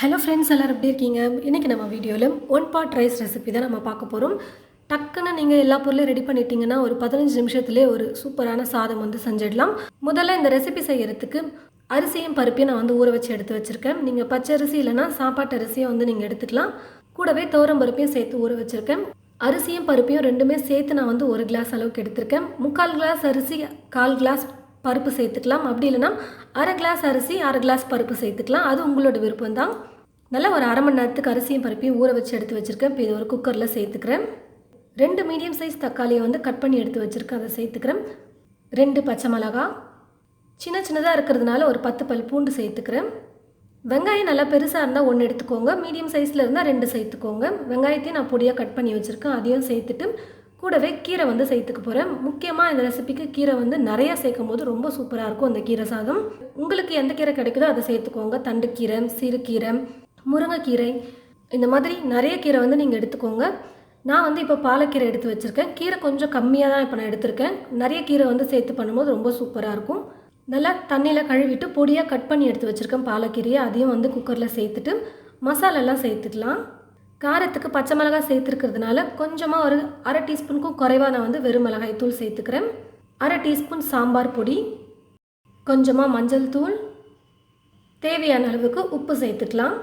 Hello friends எல்லோரும் எப்படி இருக்கீங்க? இன்றைக்கி நம்ம வீடியோவில் ஒன் பாட் ரைஸ் ரெசிபி தான் நம்ம பார்க்க போகிறோம் டக்குன்னு நீங்கள் எல்லா பொருளையும் ரெடி பண்ணிட்டீங்கன்னா ஒரு பதினஞ்சு நிமிஷத்துலேயே ஒரு சூப்பரான சாதம் வந்து செஞ்சிடலாம். முதல்ல இந்த ரெசிபி செய்கிறதுக்கு அரிசியும் பருப்பையும் நான் வந்து ஊற வச்சு எடுத்து வச்சுருக்கேன். நீங்கள் பச்சை அரிசி இல்லைன்னா சாப்பாட்டு அரிசியை வந்து நீங்கள் எடுத்துக்கலாம். கூடவே தோரம் பருப்பையும் சேர்த்து ஊற வச்சுருக்கேன். அரிசியும் பருப்பையும் ரெண்டுமே சேர்த்து நான் வந்து ஒரு கிளாஸ் அளவுக்கு எடுத்திருக்கேன். முக்கால் கிளாஸ் அரிசி கால் கிளாஸ் பருப்பு சேர்த்துக்கலாம். அப்படி இல்லைன்னா அரை கிளாஸ் அரிசி அரை கிளாஸ் பருப்பு சேர்த்துக்கலாம். அது உங்களோட விருப்பம் தான் நல்லா ஒரு அரை மணி நேரத்துக்கு அரிசியும் பருப்பையும் ஊற வச்சு எடுத்து வச்சுருக்கேன். இப்போ இது ஒரு குக்கரில் சேர்த்துக்கிறேன். ரெண்டு மீடியம் சைஸ் தக்காளியை வந்து கட் பண்ணி எடுத்து வச்சுருக்கேன். அதை சேர்த்துக்கிறேன். ரெண்டு பச்சை மிளகா. சின்ன சின்னதாக இருக்கிறதுனால ஒரு பத்து பல் பூண்டு சேர்த்துக்கிறேன். வெங்காயம் நல்லா பெருசாக இருந்தால் ஒன்று எடுத்துக்கோங்க. மீடியம் சைஸில் இருந்தால் ரெண்டு சேர்த்துக்கோங்க. வெங்காயத்தையும் நான் பொடியாக கட் பண்ணி வச்சுருக்கேன். அதையும் சேர்த்துட்டு கூடவே கீரை வந்து சேர்த்துக்க போகிறேன் முக்கியமாக இந்த ரெசிபிக்கு கீரை வந்து நிறையா சேர்க்கும் போது ரொம்ப சூப்பராக இருக்கும் அந்த கீரை சாதம். உங்களுக்கு எந்த கீரை கிடைக்குதோ அதை சேர்த்துக்கோங்க. தண்டுக்கீரை சிறுகீரை முருங்கைக்கீரை இந்த மாதிரி நிறைய கீரை வந்து நீங்கள் எடுத்துக்கோங்க. நான் வந்து இப்போ பாலக்கீரை எடுத்து வச்சுருக்கேன். கீரை கொஞ்சம் கம்மியாக தான் இப்போ நான் எடுத்திருக்கேன். நிறைய கீரை வந்து சேர்த்து பண்ணும்போது ரொம்ப சூப்பராக இருக்கும். நல்லா தண்ணியில் கழுவிட்டு பொடியாக கட் பண்ணி எடுத்து வச்சுருக்கேன் பாலக்கீரையை. அதையும் வந்து குக்கரில் சேர்த்துட்டு மசாலெல்லாம் சேர்த்துக்கலாம். காரத்துக்கு பச்சை மிளகாய் சேர்த்துருக்கிறதுனால கொஞ்சமாக ஒரு அரை டீஸ்பூனுக்கும் குறைவாக நான் வந்து வெறும் மிளகாய் தூள் சேர்த்துக்கிறேன். அரை டீஸ்பூன் சாம்பார் பொடி கொஞ்சமாக மஞ்சள் தூள் தேவையான அளவுக்கு உப்பு சேர்த்துக்கலாம்.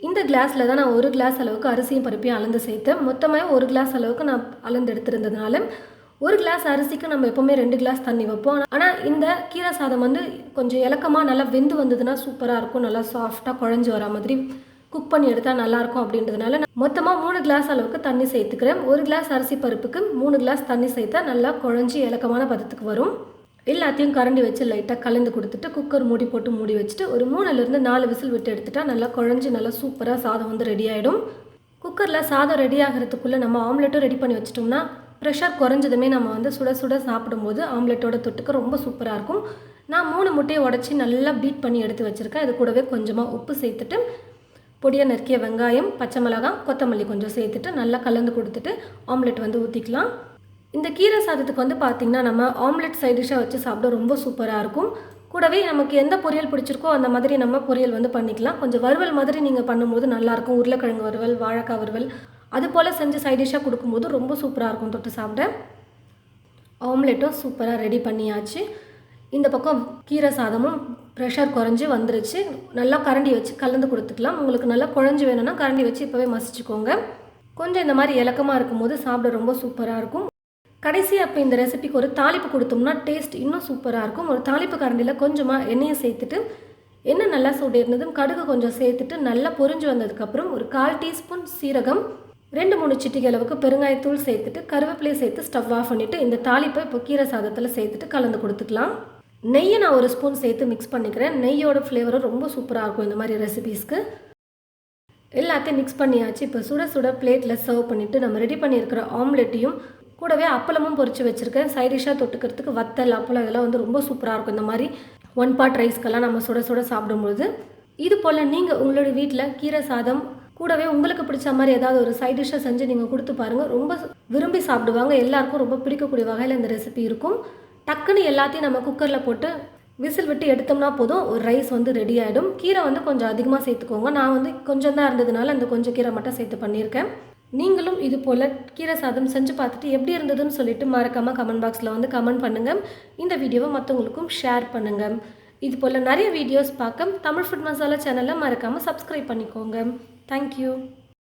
இந்த கிளாஸில் தான் நான் ஒரு கிளாஸ் அளவுக்கு அரிசியும் பருப்பையும் அளந்து சேர்த்தேன். மொத்தமாக ஒரு கிளாஸ் அளவுக்கு நான் அளந்து எடுத்திருந்ததுனால ஒரு கிளாஸ் அரிசிக்கு நம்ம எப்போவுமே ரெண்டு கிளாஸ் தண்ணி வைப்போம். ஆனால் இந்த கீரை சாதம் வந்து கொஞ்சம் இலக்கமாக நல்லா வெந்து வந்ததுன்னா சூப்பராக இருக்கும். நல்லா சாஃப்டாக குழஞ்சி வர மாதிரி குக் பண்ணி எடுத்தால் நல்லாயிருக்கும் அப்படின்றதுனால நான் மொத்தமாக மூணு கிளாஸ் அளவுக்கு தண்ணி சேர்த்துக்கிறேன். ஒரு கிளாஸ் அரிசி பருப்புக்கு மூணு கிளாஸ் தண்ணி சேர்த்தா நல்லா குழஞ்சி இலக்கமான பதத்துக்கு வரும். எல்லாத்தையும் கரண்டி வச்சு லைட்டாக கலந்து கொடுத்துட்டு குக்கர் மூடி போட்டு மூடி வச்சுட்டு ஒரு மூணுலேருந்து நாலு விசில் விட்டு எடுத்துட்டா நல்லா குழஞ்சி நல்லா சூப்பராக சாதம் வந்து ரெடி ஆகிடும் குக்கரில் சாதம் ரெடி ஆகிறதுக்குள்ளே நம்ம ஆம்லெட்டும் ரெடி பண்ணி வச்சிட்டோம்னா ப்ரெஷர் குறைஞ்சதுமே நம்ம வந்து சுட சுட சாப்பிடும்போது ஆம்லெட்டோட தொட்டுக்க ரொம்ப சூப்பராக இருக்கும். நான் மூணு முட்டையை உடச்சி நல்லா பீட் பண்ணி எடுத்து வச்சுருக்கேன். இது கூடவே கொஞ்சமாக உப்பு சேர்த்துட்டு பொடியாக நறுக்கிய வெங்காயம் பச்சை மிளகாய் கொத்தமல்லி கொஞ்சம் சேர்த்துட்டு நல்லா கலந்து கொடுத்துட்டு ஆம்லெட் வந்து ஊற்றிக்கலாம் இந்த கீரை சாதத்துக்கு வந்து பார்த்திங்கன்னா நம்ம ஆம்லெட் சைட் டிஷ்ஷாக வச்சு சாப்பிட ரொம்ப சூப்பராக இருக்கும். கூடவே நமக்கு எந்த பொரியல் பிடிச்சிருக்கோ அந்த மாதிரி நம்ம பொரியல் வந்து பண்ணிக்கலாம். கொஞ்சம் வறுவல் மாதிரி நீங்கள் பண்ணும்போது நல்லாயிருக்கும். உருளைக்கிழங்கு வறுவல் வாழைக்காய் வறுவல் அது போல் செஞ்சு சைட் டிஷ்ஷாக கொடுக்கும்போது ரொம்ப சூப்பராக இருக்கும் தொட்டு சாப்பிட. ஆம்லெட்டும் சூப்பராக ரெடி பண்ணியாச்சு. இந்த பக்கம் கீரை சாதமும் ப்ரெஷர் குறைஞ்சி வந்துருச்சு. நல்லா கரண்டி வச்சு கலந்து கொடுத்துக்கலாம். உங்களுக்கு நல்லா குழஞ்சி வேணும்னா கரண்டி வச்சு இப்போவே மசிச்சுக்கோங்க. கொஞ்சம் இந்த மாதிரி இலக்கமாக இருக்கும்போது சாப்பிட ரொம்ப சூப்பராக இருக்கும். கடைசி அப்போ இந்த ரெசிபிக்கு ஒரு தாளிப்பு கொடுத்தோம்னா டேஸ்ட் இன்னும் சூப்பராக இருக்கும். ஒரு தாளிப்பு கரண்டியில் கொஞ்சமாக எண்ணெயை சேர்த்துட்டு எண்ணெய் நல்லா சூடு கடுகு கொஞ்சம் சேர்த்துட்டு நல்லா பொரிஞ்சு வந்ததுக்கப்புறம் ஒரு கால் டீஸ்பூன் சீரகம் ரெண்டு மூணு சிட்டிகை அளவுக்கு பெருங்காயத்தூள் சேர்த்துட்டு கருவேப்பிலையை சேர்த்து ஸ்டவ் ஆஃப் பண்ணிவிட்டு இந்த தாளிப்பை இப்போ கீரை சாதத்தில் சேர்த்துட்டு கலந்து கொடுத்துக்கலாம். நெய்யை நான் ஒரு ஸ்பூன் சேர்த்து மிக்ஸ் பண்ணிக்கிறேன். நெய்யோட ஃப்ளேவரும் ரொம்ப சூப்பராக இருக்கும் இந்த மாதிரி ரெசிபீஸ்க்கு எல்லாத்தையும் மிக்ஸ் பண்ணியாச்சு. இப்போ சுட சுட பிளேட்டில் சர்வ் பண்ணிவிட்டு நம்ம ரெடி பண்ணியிருக்கிற ஆம்லெட்டையும் கூடவே அப்பளமும் பொரிச்சு வச்சுருக்கேன். சைடிஷாக தொட்டுக்கிறதுக்கு வத்தல் அப்பளம் இதெல்லாம் வந்து ரொம்ப சூப்பராக இருக்கும். இந்த மாதிரி ஒன் பார்ட் ரைஸ்க்கெல்லாம் நம்ம சுட சுட சாப்பிடும்பொழுது. இது போல் நீங்கள் உங்களோட வீட்டில் கீரை சாதம் கூடவே உங்களுக்கு பிடிச்ச மாதிரி ஏதாவது ஒரு சைட் டிஷ்ஷை செஞ்சு நீங்கள் கொடுத்து பாருங்கள் ரொம்ப விரும்பி சாப்பிடுவாங்க. எல்லாருக்கும் ரொம்ப பிடிக்கக்கூடிய வகையில் இந்த ரெசிபி இருக்கும். டக்குன்னு எல்லாத்தையும் நம்ம குக்கரில் போட்டு விசில் விட்டு எடுத்தோம்னா போதும் ஒரு ரைஸ் வந்து ரெடி ஆகிடும் கீரை வந்து கொஞ்சம் அதிகமாக சேர்த்துக்கோங்க. நான் வந்து கொஞ்சம் தான் இருந்ததுனால அந்த கொஞ்சம் கீரை மட்டும் சேர்த்து பண்ணியிருக்கேன். நீங்களும் இது போல் கீரை சாதம் செஞ்சு பார்த்துட்டு எப்படி இருந்ததுன்னு சொல்லிட்டு மறக்காமல் கமெண்ட் பாக்ஸில் வந்து கமெண்ட் பண்ணுங்கள் இந்த வீடியோவை மற்றவங்களுக்கும் ஷேர் பண்ணுங்கள் இது போல் நிறைய வீடியோஸ் பார்க்க தமிழ் ஃபுட் மசாலா சேனலை மறக்காமல் சப்ஸ்கிரைப் பண்ணிக்கோங்க. தேங்க்யூ